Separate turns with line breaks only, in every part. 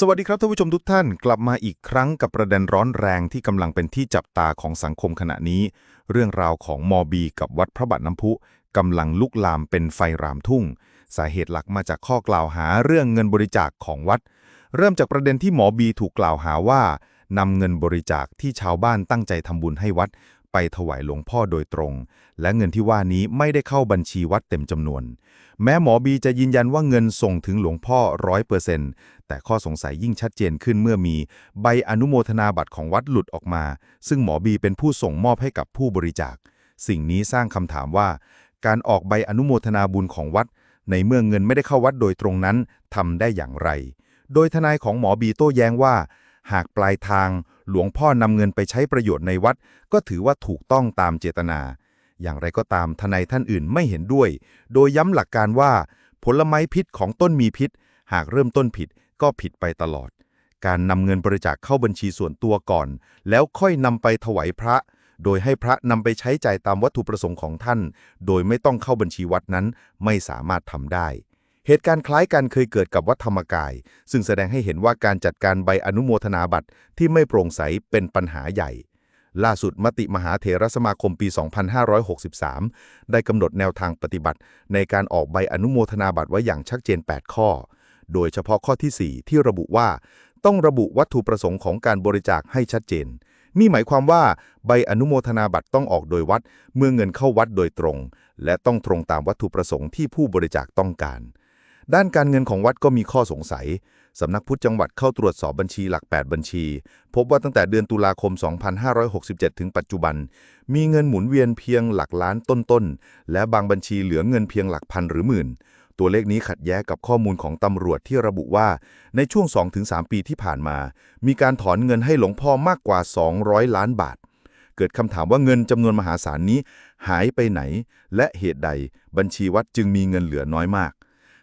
สวัสดีครับท่านผู้ชมทุกท่านกลับมาอีกครั้งกับประเด็นร้อนแรงที่กำลังเป็นที่จับตาของสังคมขณะนี้ เรื่องราวของมอบีกับวัดพระบาทน้ำพุกำลังลุกลามเป็นไฟรามทุ่ง สาเหตุหลักมาจากข้อกล่าวหาเรื่องเงินบริจาคของวัด เริ่มจากประเด็นที่หมอบีถูกกล่าวหาว่านำเงินบริจาคที่ชาวบ้านตั้งใจทำบุญให้วัด ไปถวายหลวงพ่อโดยตรง และเงินที่ว่านี้ไม่ได้เข้าบัญชีวัดเต็มจำนวน แม้หมอบีจะยืนยันว่าเงินส่งถึงหลวงพ่อร้อยเปอร์เซ็นต์แต่ข้อสงสัยยิ่งชัดเจนขึ้นเมื่อมีใบอนุโมทนาบัตรของวัดหลุดออกมา ซึ่งหมอบีเป็นผู้ส่งมอบให้กับผู้บริจาค สิ่งนี้สร้างคำถามว่า การออกใบอนุโมทนาบุญของวัด ในเมื่อเงินไม่ได้เข้าวัดโดยตรงนั้นทำได้อย่างไร โดยทนายของหมอบีโต้แย้งว่า หากปลายทางหลวงพ่อนำเงินไปใช้ประโยชน์ในวัด ก็ถือว่าถูกต้องตามเจตนา อย่างไรก็ตามทนายท่านอื่นไม่เห็นด้วย โดยย้ำหลักการว่า ผลไม้พิษของต้นมีพิษ หากเริ่มต้นผิดก็ผิดไปตลอด การนำเงินบริจาคเข้าบัญชีส่วนตัวก่อน แล้วค่อยนำไปถวายพระ โดยให้พระนำไปใช้จ่ายตามวัตถุประสงค์ของท่าน โดยไม่ต้องเข้าบัญชีวัดนั้นไม่สามารถทำได้ เหตุการณ์คล้ายกันเคยเกิดกับวัดธรรมกาย ซึ่งแสดงให้เห็นว่าการจัดการใบอนุโมทนาบัตรที่ไม่โปร่งใสเป็นปัญหาใหญ่ ล่าสุดมติมหาเถรสมาคมปี 2563 ได้กำหนดแนวทางปฏิบัติ ในการออกใบอนุโมทนาบัตรไว้อย่างชัดเจน 8 ข้อ โดยเฉพาะข้อที่ 4 ที่ระบุว่า ต้องระบุวัตถุประสงค์ของการบริจาคให้ชัดเจนนี่หมายความว่าใบอนุโมทนาบัตรต้องออกโดยวัด เมื่อเงินเข้าวัดโดยตรง และต้องตรงตามวัตถุประสงค์ที่ผู้บริจาคต้องการ ด้านการเงินของวัดก็มีข้อสงสัย สำนักพุทธจังหวัดเข้าตรวจสอบบัญชีหลัก 8 บัญชี พบว่าตั้งแต่เดือนตุลาคม 2567 ถึงปัจจุบัน มีเงินหมุนเวียนเพียงหลักล้านต้นๆ และบางบัญชีเหลือเงินเพียงหลักพันหรือหมื่น ตัวเลขนี้ขัดแย้งกับข้อมูลของตำรวจที่ระบุว่า ในช่วง 2-3 ปีที่ผ่านมา มีการถอนเงินให้หลวงพ่อมากกว่า 200 ล้านบาทเกิดคำถามว่าเงินจำนวนมหาศาลนี้หายไปไหน และเหตุใดบัญชีวัดจึงมีเงินเหลือน้อยมาก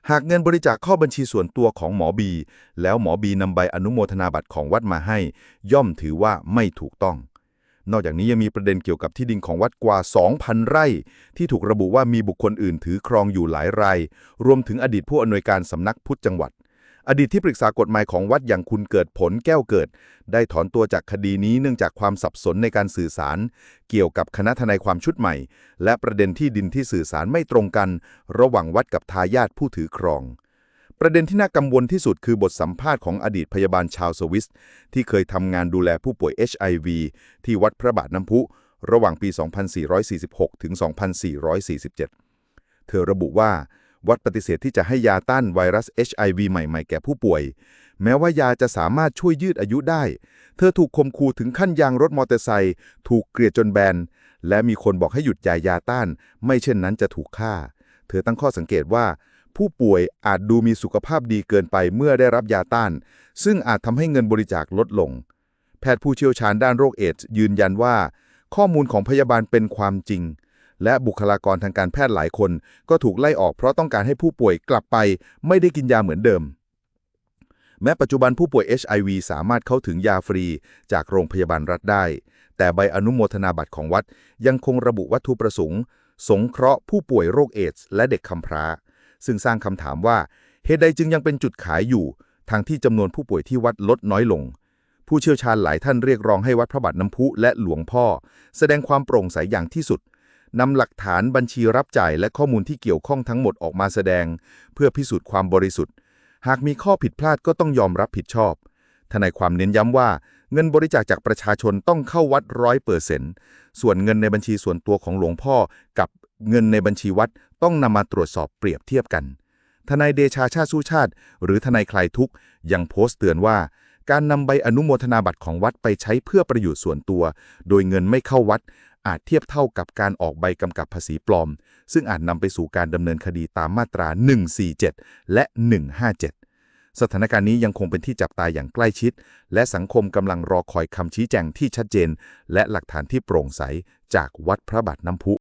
หากเงินบริจาคเข้าบัญชีส่วนตัวของหมอบี แล้วหมอบีนำใบอนุโมทนาบัตรของวัดมาให้ ย่อมถือว่าไม่ถูกต้อง นอกจากนี้ยังมีประเด็นเกี่ยวกับที่ดินของวัดกว่า 2,000 ไร่ ที่ถูกระบุว่ามีบุคคลอื่นถือครองอยู่หลายราย รวมถึงอดีตผู้อำนวยการสำนักพุทธจังหวัด อดีตที่ปรึกษากฎหมายของวัดอย่างคุณเกิดผลแก้วเกิด ได้ถอนตัวจากคดีนี้เนื่องจากความสับสนในการสื่อสาร เกี่ยวกับคณะทนายความชุดใหม่ และประเด็นที่ดินที่สื่อสารไม่ตรงกัน ระหว่างวัดกับทายาทผู้ถือครอง ประเด็นที่น่ากังวลที่สุดคือบทสัมภาษณ์ของอดีตพยาบาลชาวสวิส ที่เคยทำงานดูแลผู้ป่วย HIV ที่วัดพระบาทน้ำพุ ระหว่างปี 2446 ถึง 2447 เธอระบุว่า วัดปฏิเสธที่จะให้ยาต้านไวรัส HIV ใหม่ๆ แก่ผู้ป่วย แม้ว่ายาจะสามารถช่วยยืดอายุได้ เธอถูกคมคูถึงขั้นยางรถมอเตอร์ไซค์ถูกเกลียดจนแบน และมีคนบอกให้หยุดยายาต้าน ไม่เช่นนั้นจะถูกฆ่า เธอตั้งข้อสังเกตว่า ผู้ป่วยอาจดูมีสุขภาพดีเกินไปเมื่อได้รับยาต้าน ซึ่งอาจทำให้เงินบริจาคลดลง แพทย์ผู้เชี่ยวชาญด้านโรคเอดส์ยืนยันว่า ข้อมูลของพยาบาลเป็นความจริง และบุคลากรทางการแพทย์หลายคน ก็ถูกไล่ออกเพราะต้องการให้ผู้ป่วยกลับไป ไม่ได้กินยาเหมือนเดิม แม้ปัจจุบันผู้ป่วย HIV สามารถเข้าถึงยาฟรีจากโรงพยาบาลรัฐได้ แต่ใบอนุโมทนาบัตรของวัดยังคงระบุวัตถุประสงค์ สงเคราะห์ผู้ป่วยโรคเอดส์และเด็กคำพร้า ซึ่งสร้างคำถามว่าเหตุใดจึงยังเป็นจุดขายอยู่ทางที่จำนวนผู้ป่วยที่วัดลดน้อยลง ผู้เชี่ยวชาญหลายท่านเรียกร้องให้วัดพระบาทน้ำพุและหลวงพ่อ แสดงความโปร่งใสอย่างที่สุด นำหลักฐานบัญชีรับจ่ายและข้อมูลที่เกี่ยวข้องทั้งหมดออกมาแสดง เพื่อพิสูจน์ความบริสุทธิ์ หากมีข้อผิดพลาดก็ต้องยอมรับผิดชอบ ทนายความเน้นย้ำว่า เงินบริจาคจากประชาชนต้องเข้าวัดร้อยเปอร์เซ็นต์ส่วนเงินในบัญชีส่วนตัวของหลวงพ่อ กับเงินในบัญชีวัดต้องนำมาตรวจสอบเปรียบเทียบกัน ทนายเดชาชาติสู้ชาติ หรือทนายคลายทุกข์ยังโพสต์เตือนว่าการนำใบอนุโมทนาบัตรของวัดไปใช้เพื่อประโยชน์ส่วนตัว โดยเงินไม่เข้าวัด อาจเทียบเท่ากับการออกใบกำกับภาษีปลอม ซึ่งอาจนำไปสู่การดำเนินคดีตามมาตรา 147 และ 157 สถานการณ์นี้ยังคงเป็นที่จับตาอย่างใกล้ชิด และสังคมกำลังรอคอยคำชี้แจงที่ชัดเจน และหลักฐานที่โปร่งใสจากวัดพระบาทน้ำพุ